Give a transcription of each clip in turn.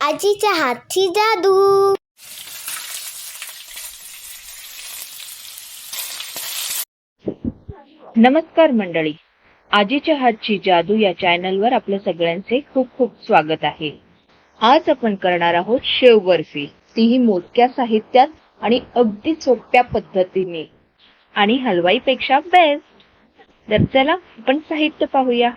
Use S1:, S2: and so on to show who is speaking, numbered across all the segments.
S1: आजीच्या हातची जादू.
S2: नमस्कार मंडळी. आजीच्या हातची जादू या चॅनलवर आपल्या सगळ्यांचे खूप खूप स्वागत आहे. आज आपण करणार आहोत शेव बर्फी तीही मोजक्या साहित्यात आणि अगदी सोप्या पद्धतीने. आणि हलवाईपेक्षा बेस्ट तर चला आपण साहित्य पाहूया.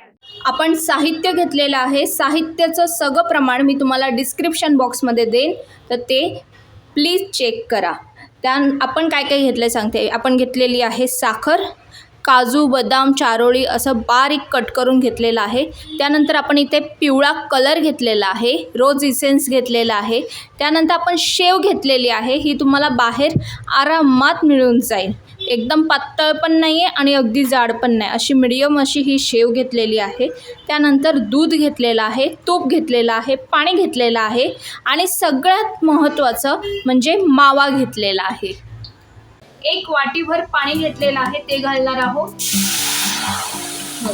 S3: आपण साहित्य घेतलेलं आहे. साहित्याचं सगळं प्रमाण मी तुम्हाला डिस्क्रिप्शन बॉक्समध्ये देईन. तर ते प्लीज चेक करा. त्या आपण काय काय घेतलं सांगते. आपण घेतलेली आहे साखर काजू बदाम चारोळी असं बारीक कट करून घेतलेलं आहे. त्यानंतर आपण इथे पिवळा कलर घेतलेला आहे. रोज इसेन्स घेतलेला आहे. त्यानंतर आपण शेव घेतलेली आहे. ही तुम्हाला बाहेर आरामात मिळून जाईल. एकदम पातळ पण नाही आहे आणि अगदी जाड पण नाही. अशी मिडियम अशी ही शेव घेतलेली आहे. त्यानंतर दूध घेतलेलं आहे तूप घेतलेलं आहे पाणी घेतलेलं आहे आणि सगळ्यात महत्त्वाचं म्हणजे मावा घेतलेला आहे. एक वाटीभर पाणी घेतलेलं आहे ते घालणार आहोत. हो.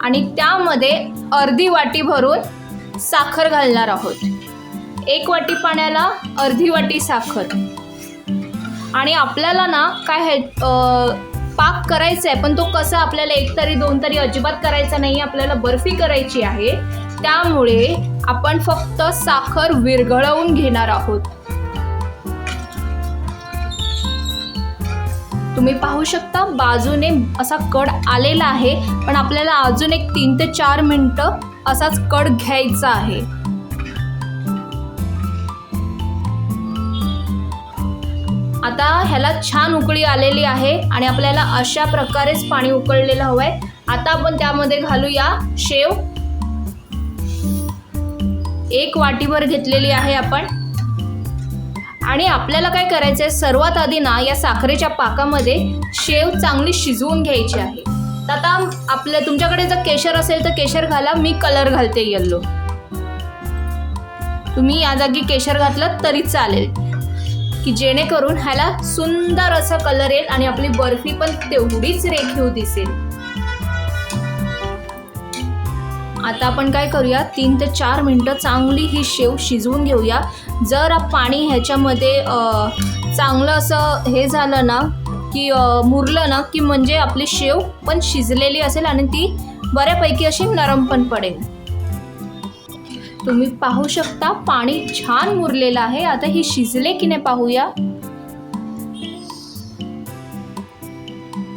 S3: आणि त्यामध्ये अर्धी वाटी भरून साखर घालणार आहोत. एक वाटी पाण्याला अर्धी वाटी साखर. आणि आपल्याला ना काय आहे पाक करायचा आहे पण तो कसा आपल्याला एक तरी दोन तरी अजिबात करायचा नाही आपल्याला बर्फी करायची आहे. त्यामुळे आपण फक्त साखर विरघळवून घेणार आहोत. तुम्ही पाहू शकता बाजूने असा कड आलेला आहे पण आपल्याला अजून एक तीन ते चार मिनटं असाच कड घ्यायचा आहे. आता ह्याला छान उकळी आलेली आहे आणि आपल्याला अशा प्रकारेच पाणी उकळलेलं हवं आहे आता आपण त्यामध्ये घालूया शेव. एक वाटीभर घेतलेली आहे आपण. आणि आपल्याला काय करायचं आहे सर्वात आधी ना या साखरेच्या पाकामध्ये शेव चांगली शिजवून घ्यायची आहे. तर आता आपल्या तुमच्याकडे जर केशर असेल तर केशर घाला मी कलर घालते येल्लो तुम्ही या जागी केशर घातलं तरी चालेल. की जेणेकरून ह्याला सुंदर असा कलर येईल आणि आपली बर्फी पण तेवढीच रेखीव दिसेल. आता आपण काय करूया? तीन ते चार मिनटं चांगली ही शेव शिजवून घेऊया. जर पाणी ह्याच्यामध्ये चांगलं असं हे झालं ना की मुरलं ना की म्हणजे आपली शेव पण शिजलेली असेल आणि ती बऱ्यापैकी अशी नरम पण पडेल. तुम्ही पाहू शकता पाणी छान मुरलेलं आहे. आता ही शिजले की नाही पाहूया.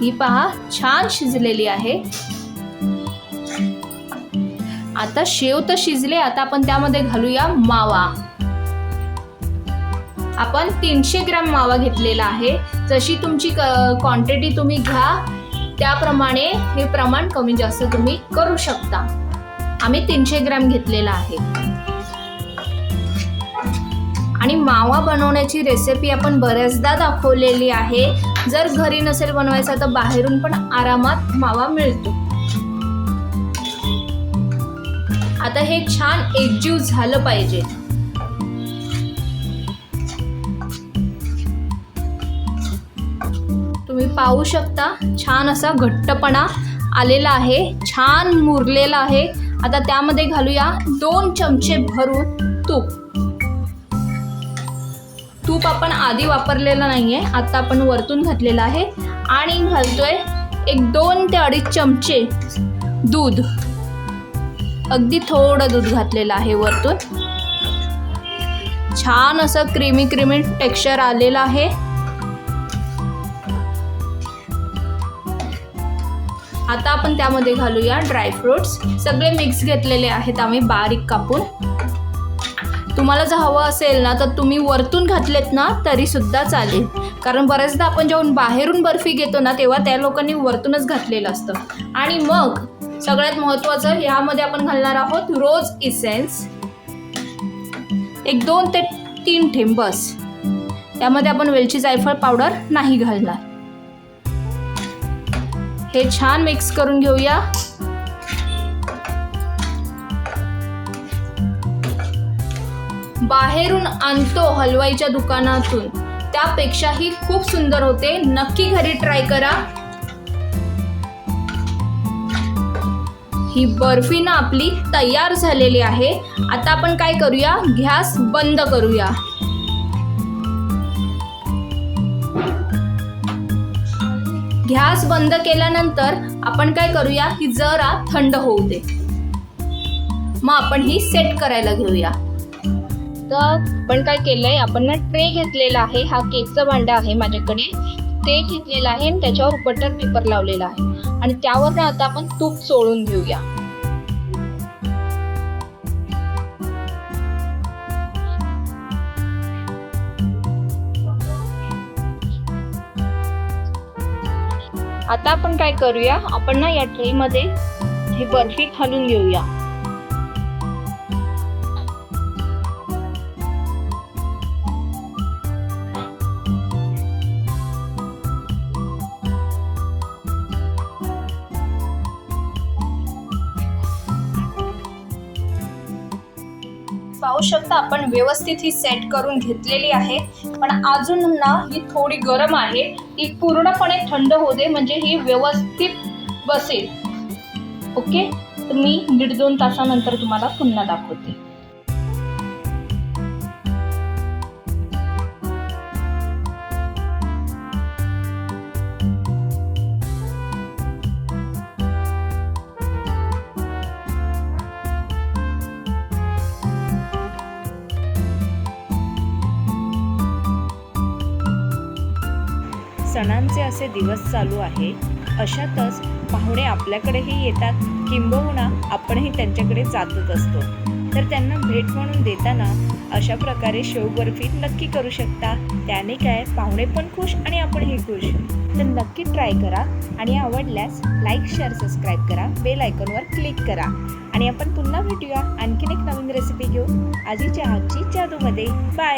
S3: ही पहा छान शिजलेली आहे. आता शेव तर शिजले आता आपण त्यामध्ये घालूया मावा. आपण तीनशे ग्रॅम मावा घेतलेला आहे. जशी तुमची क्वांटिटी तुम्ही घ्या त्याप्रमाणे हे प्रमाण कमी जास्त तुम्ही करू शकता. आम्ही तीनशे ग्रॅम घेतलेला आहे. आणि मावा बनवण्याची रेसिपी आपण बऱ्याचदा दाखवलेली आहे. जर घरी नसेल बनवायचा तर बाहेरून पण आरामात मावा मिळतो. आता हे छान एकजीव झालं पाहिजे. तुम्ही पाहू शकता छान असा घट्टपणा आलेला आहे छान मुरलेला आहे. आता त्यामध्ये घालूया दोन चमचे भरून तूप. तूप आपण आधी वापरलेलं नाही आहे आत्ता आपण वरतून घातलेलं आहे. आणि घालतोय एक दोन ते अडीच चमचे दूध. अगदी थोडं दूध घातलेलं आहे वरतून. छान असं क्रीमी क्रीमी टेक्स्चर आलेलं आहे. आता आपण त्यामध्ये घालूया ड्रायफ्रुट्स सगळे मिक्स घेतलेले आहेत आम्ही बारीक कापून. तुम्हाला जर हवं असेल ना तर तुम्ही वरतून घातलेत ना तरीसुद्धा चालेल. कारण बऱ्याचदा आपण जेव्हा बाहेरून बर्फी घेतो ना तेव्हा त्या लोकांनी वरतूनच घातलेलं असतं. आणि मग सगळ्यात महत्त्वाचं ह्यामध्ये आपण घालणार आहोत रोज इसेन्स एक दोन ते तीन ठेंब बस त्यामध्ये आपण वेलची जायफळ पावडर नाही घालणार. हे छान मिक्स करून घेऊया. बाहेरून आणतो हलवाईच्या दुकानातून. त्यापेक्षाही खूप सुंदर होते. नक्की घरी ट्राय करा. ही बर्फी ना आपली तयार झालेली आहे. आता आपण काय करूया? गॅस बंद करूया. गॅस बंद केल्यानंतर आपण काय करूया की जरा थंड होऊ दे. मग आपण ही सेट करायला घेऊया. तर आपण काय केलंय आपण ना ट्रे घेतलेला आहे हा केकचा भांडा आहे माझ्याकडे. ते घेतलेलं आहे आणि त्याच्यावर बटर पेपर लावलेला आहे. आणि त्यावर ना आता आपण तूप चोळून घेऊया. आता आपण काय करूया? आपण ना या ट्रेमध्ये ही बर्फी घालून घेऊया. पाहू शकता आपण व्यवस्थित ही सेट करून घेतलेली आहे. पण अजून ना ही थोडी गरम आहे. ती पूर्णपणे थंड होऊ दे म्हणजे ही व्यवस्थित बसेल. ओके? तर मी दीड दोन तासानंतर तुम्हाला पुन्हा दाखवते.
S2: सणांचे असे दिवस चालू आहे. अशातच पाहुणे आपल्याकडेही येतात. किंबहुना आपणही त्यांच्याकडे जातच असतो. तर त्यांना भेट म्हणून देताना अशा प्रकारे शेव बर्फी नक्की करू शकता. त्याने काय पाहुणे पण खुश आणि आपणही खुश. तर नक्की ट्राय करा आणि आवडल्यास लाईक शेअर सबस्क्राईब करा. बेल आयकॉनवर क्लिक करा. आणि आपण पुन्हा भेटूया. आणखीन एक नवीन रेसिपी घेऊन. आजीच्या हातची जादूमध्ये. बाय!